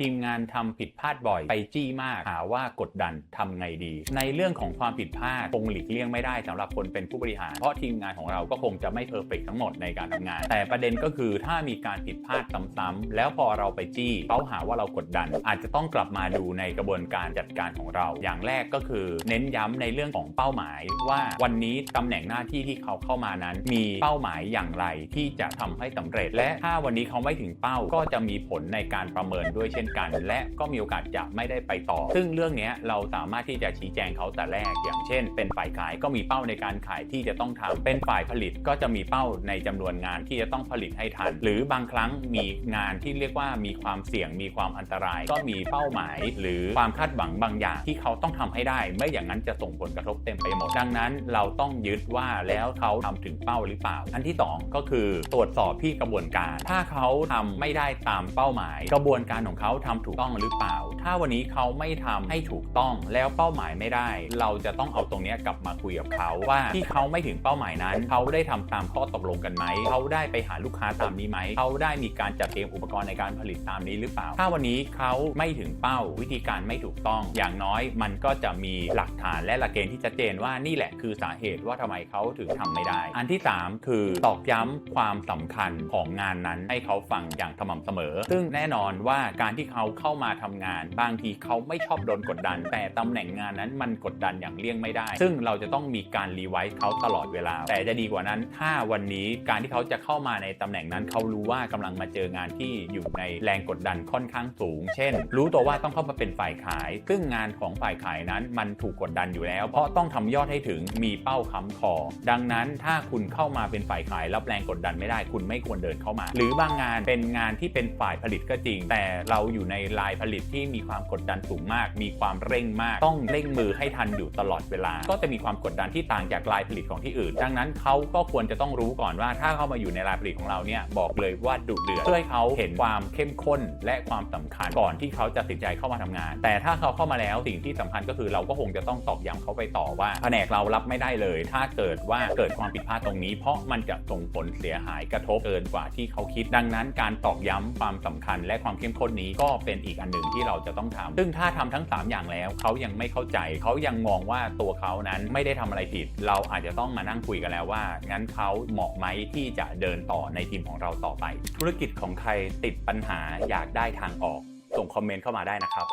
ทีมงานทำผิดพลาดบ่อย ไปจี้มาก หาว่ากดดันทำไงดี ในเรื่องของความผิดพลาดคงหลีกเลี่ยงไม่ได้สำหรับคนเป็นผู้บริหาร เพราะทีมงานของเราก็คงจะไม่เพอร์เฟกทั้งหมดในการทำงาน แต่ประเด็นก็คือถ้ามีการผิดพลาดซ้ำๆแล้วพอเราไปจี้เขาหาว่าเรากดดัน อาจจะต้องกลับมาดูในกระบวนการจัดการของเรา อย่างแรกก็คือเน้นย้ำในเรื่องของเป้าหมาย ว่าวันนี้ตำแหน่งหน้าที่ที่เขาเข้ามานั้น มีเป้าหมายอย่างไรที่จะทำให้สำเร็จ และถ้าวันนี้เขาไม่ถึงเป้าก็จะมีผลในการประเมินด้วยเช่นกัน และก็มีโอกาสจะไม่ได้ไปต่อ ซึ่งเรื่องนี้เราสามารถที่จะชี้แจงเขาแต่แรก อย่างเช่น เป็นฝ่ายขายก็มีเป้าในการขายที่จะต้องทำเป็นฝ่ายผลิตก็จะมีเป้าในจำนวนงานที่จะต้องผลิตให้ทัน หรือบางครั้งมีงานที่เรียกว่ามีความเสี่ยงมีความอันตราย ก็มีเป้าหมาย หรือความคาดหวังบางอย่างที่เขาต้องทำให้ได้ ไม่อย่างนั้นจะส่งผลกระทบเต็มไปหมด ดังนั้นเราต้องยึดว่าแล้วเขาทำถึงเป้าหรือเปล่า อันที่สองก็คือตรวจสอบที่กระบวนการ ถ้าเขาทำไม่ได้ตามเป้าหมาย กระบวนการของเขาทำถูกต้องหรือเปล่า ถ้าวันนี้เขาไม่ทำให้ถูกต้องแล้วเป้าหมายไม่ได้ เราจะต้องเอาตรงนี้กลับมาคุยกับเขาว่าที่เขาไม่ถึงเป้าหมายนั้น เขาได้ทำตามข้อตกลงกันไหมเขาได้ไปหาลูกค้าตามนี้ไหมเขาได้มีการจัดเตรียมอุปกรณ์ในการผลิตตามนี้หรือเปล่า ถ้าวันนี้เขาไม่ถึงเป้าวิธีการไม่ถูกต้อง อย่างน้อยมันก็จะมีหลักฐานและหลักเกณฑ์ที่ชัดเจนว่านี่แหละคือสาเหตุว่าทำไมเขาถึงทำไม่ได้ อันที่ 3 คือตอกย้ำความสำคัญของงานนั้นให้เขาฟังอย่างสม่ำเสมอ ซึ่งแน่นอนว่าการที่เขาเข้ามาทำงาน บางทีเขาไม่ชอบโดนกดดัน แต่ตำแหน่งงานนั้นมันกดดันอย่างเลี่ยงไม่ได้ ซึ่งเราจะต้องมีการรีไวซ์เขาตลอดเวลา แต่จะดีกว่านั้น ถ้าวันนี้การที่เขาจะเข้ามาในตำแหน่งนั้นเขารู้ว่ากำลังมาเจองานที่อยู่ในแรงกดดันค่อนข้างสูง เช่น รู้ตัวว่าต้องเข้ามาเป็นฝ่ายขาย ซึ่งงานของฝ่ายขายนั้นมันถูกกดดันอยู่แล้ว เพราะต้องทำยอดให้ถึงมีเป้าค้ำคอ ดังนั้นถ้าคุณเข้ามาเป็นฝ่ายขายรับแรงกดดันไม่ได้ คุณไม่ควรเดินเข้ามา หรือบางงานเป็นงานที่เป็นฝ่ายผลิตก็จริง แต่เราอยู่ในลายผลิตที่มีความกดดันสูงมาก มีความเร่งมาก ต้องเร่งมือให้ทันอยู่ตลอดเวลา ก็จะมีความกดดันที่ต่างจากลายผลิตของที่อื่น ดังนั้นเขาก็ควรจะต้องรู้ก่อนว่า ถ้าเข้ามาอยู่ในลายผลิตของเราเนี่ยบอกเลยว่าดุเดือดเพื่อให้เขาเห็นความเข้มข้นและความสำคัญก่อนที่เขาจะตัดสินใจเข้ามาทำงาน แต่ถ้าเขาเข้ามาแล้วสิ่งที่สำคัญก็คือเราก็คงจะต้องตอกย้ำเขาไปต่อว่าแผนกเรารับไม่ได้เลย ถ้าเกิดว่าเกิดความผิดพลาดตรงนี้ เพราะมันจะส่งผลเสียหายกระทบเกินกว่าที่เขาคิด ดังนั้นการตอกย้ำความสำคัญและความเข้มข้นนี้ก็เป็นอีกอันหนึ่งที่เราจะต้องทำซึ่งถ้าทำทั้ง 3 อย่างแล้วเขายังไม่เข้าใจ เขายังมองว่าตัวเขานั้นไม่ได้ทำอะไรผิด เราอาจจะต้องมานั่งคุยกันแล้วว่า งั้นเขาเหมาะไหมที่จะเดินต่อในทีมของเราต่อไป ธุรกิจของใครติดปัญหาอยากได้ทางออก ส่งคอมเมนต์เข้ามาได้นะครับ